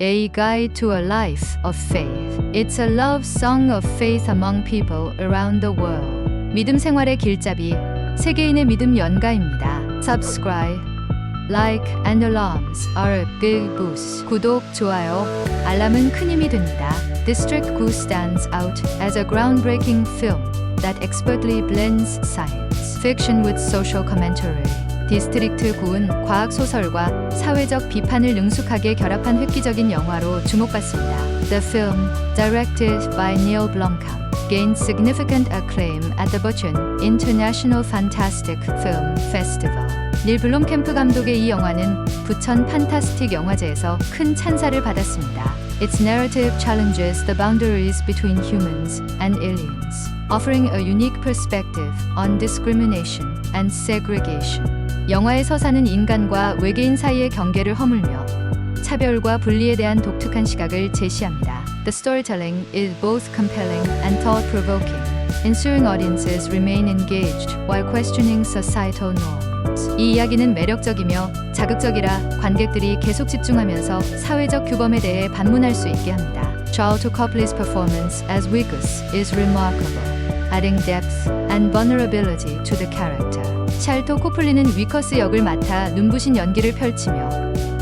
A Guide to a Life of Faith. It's a love song of faith among people around the world. 믿음 생활의 길잡이, 세계인의 믿음 연가입니다. Subscribe, like and alarms are a big boost. 구독, 좋아요, 알람은 큰 힘이 됩니다. District 9 stands out as a groundbreaking film that expertly blends science fiction with social commentary. 디스트릭트 9은 과학 소설과 사회적 비판을 능숙하게 결합한 획기적인 영화로 주목받습니다. The film, directed by Neil Blomkamp, gained significant acclaim at the Bucheon International Fantastic Film Festival. 닐 블롬캠프 감독의 이 영화는 부천 판타스틱 영화제에서 큰 찬사를 받았습니다. Its narrative challenges the boundaries between humans and aliens, offering a unique perspective on discrimination and segregation. 영화의 서사는 인간과 외계인 사이의 경계를 허물며 차별과 분리에 대한 독특한 시각을 제시합니다. The storytelling is both compelling and thought-provoking, ensuring audiences remain engaged while questioning societal norms. 이 이야기는 매력적이며 자극적이라 관객들이 계속 집중하면서 사회적 규범에 대해 반문할 수 있게 합니다. Charlton Copley's performance as Wigus is remarkable, adding depth and vulnerability to the character. 찰토 코플리는 위커스 역을 맡아 눈부신 연기를 펼치며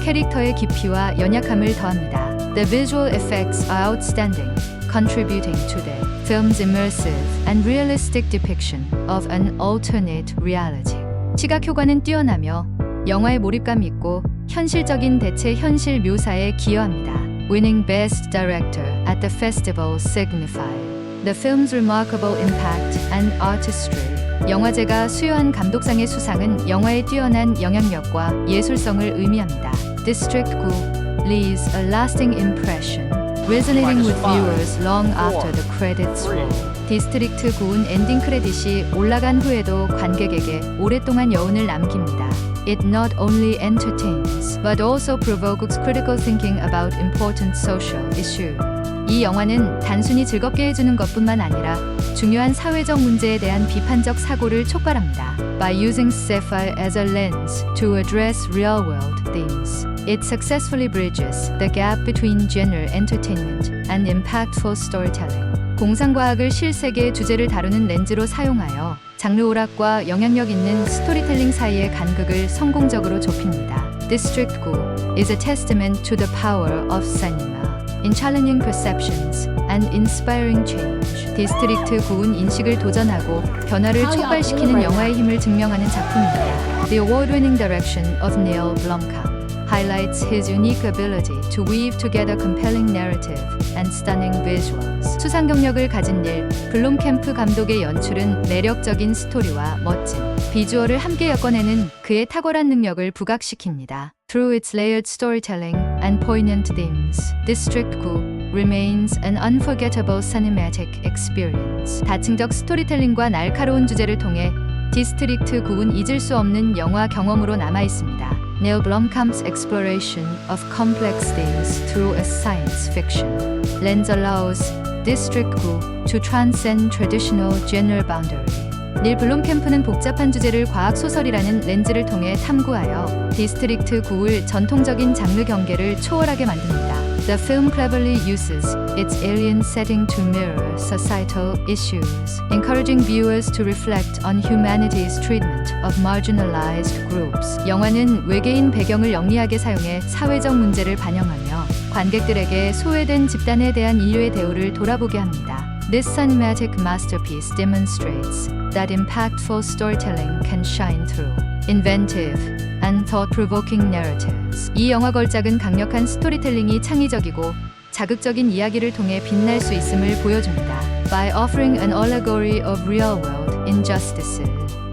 캐릭터의 깊이와 연약함을 더합니다. The visual effects are outstanding, contributing to the film's immersive and realistic depiction of an alternate reality. 시각 효과는 뛰어나며 영화의 몰입감 있고 현실적인 대체 현실 묘사에 기여합니다. Winning Best Director at the festival signified the film's remarkable impact and artistry. 영화제가 수여한 감독상의 수상은 영화의 뛰어난 영향력과 예술성을 의미합니다. District 9 leaves a lasting impression, resonating with viewers long after the credits roll. 디스트릭트 9은 엔딩 크레딧이 올라간 후에도 관객에게 오랫동안 여운을 남깁니다. It not only entertains, but also provokes critical thinking about important social issues. 이 영화는 단순히 즐겁게 해주는 것뿐만 아니라 중요한 사회적 문제에 대한 비판적 사고를 촉발합니다. By using sci-fi as a lens to address real-world themes, it successfully bridges the gap between genre entertainment and impactful storytelling. 공상과학을 실세계의 주제를 다루는 렌즈로 사용하여 장르 오락과 영향력 있는 스토리텔링 사이의 간극을 성공적으로 좁힙니다. District 9 is a testament to the power of cinema. In challenging perceptions and inspiring change. 디스트릭트 9은 인식을 도전하고 변화를 촉발시키는 영화의 힘을 증명하는 작품입니다. The award-winning direction of Neil Blomkamp highlights his unique ability to weave together compelling narrative and stunning visuals. 수상 경력을 가진 닐 블롬캠프 감독의 연출은 매력적인 스토리와 멋진 비주얼을 함께 엮어내는 그의 탁월한 능력을 부각시킵니다. Through its layered storytelling and poignant themes, District 9 remains an unforgettable cinematic experience. 다층적 스토리텔링과 날카로운 주제를 통해 디스트릭트 9은 잊을 수 없는 영화 경험으로 남아 있습니다. Neil Blomkamp's exploration of complex themes through a science fiction lens allows District 9 to transcend traditional genre boundary. 닐 블롬캠프는 복잡한 주제를 과학 소설이라는 렌즈를 통해 탐구하여 디스트릭트 9을 전통적인 장르 경계를 초월하게 만듭니다. The film cleverly uses its alien setting to mirror societal issues, encouraging viewers to reflect on humanity's treatment of marginalized groups. 영화는 외계인 배경을 영리하게 사용해 사회적 문제를 반영하며 관객들에게 소외된 집단에 대한 인류의 대우를 돌아보게 합니다. This cinematic masterpiece demonstrates that impactful storytelling can shine through inventive and thought-provoking narratives. 이 영화 걸작은 강력한 스토리텔링이 창의적이고 자극적인 이야기를 통해 빛날 수 있음을 보여줍니다. By offering an allegory of real-world injustices,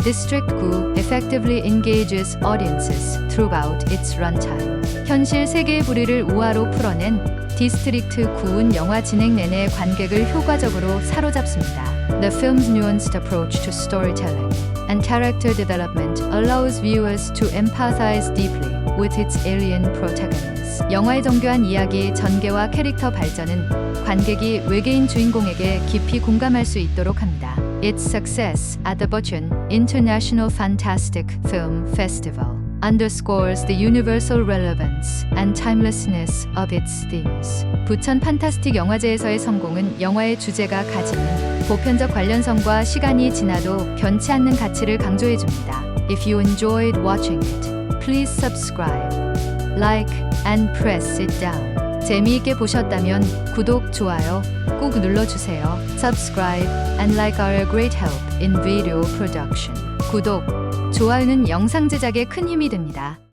District 9 effectively engages audiences throughout its runtime. 현실 세계의 불의를 우화로 풀어낸 디스트릭트 9은 영화 진행 내내 관객을 효과적으로 사로잡습니다. The film's nuanced approach to storytelling and character development allows viewers to empathize deeply with its alien protagonists. 영화의 정교한 이야기, 전개와 캐릭터 발전은 관객이 외계인 주인공에게 깊이 공감할 수 있도록 합니다. Its success at the Bucheon International Fantastic Film Festival underscores the universal relevance and timelessness of its themes. 부천 판타스틱 영화제에서의 성공은 영화의 주제가 가지는 보편적 관련성과 시간이 지나도 변치 않는 가치를 강조해 줍니다. If you enjoyed watching it, please subscribe, like, and press it down. 재미있게 보셨다면 구독, 좋아요 꼭 눌러주세요. Subscribe and like are a great help in video production. 구독, 좋아요는 영상 제작에 큰 힘이 됩니다.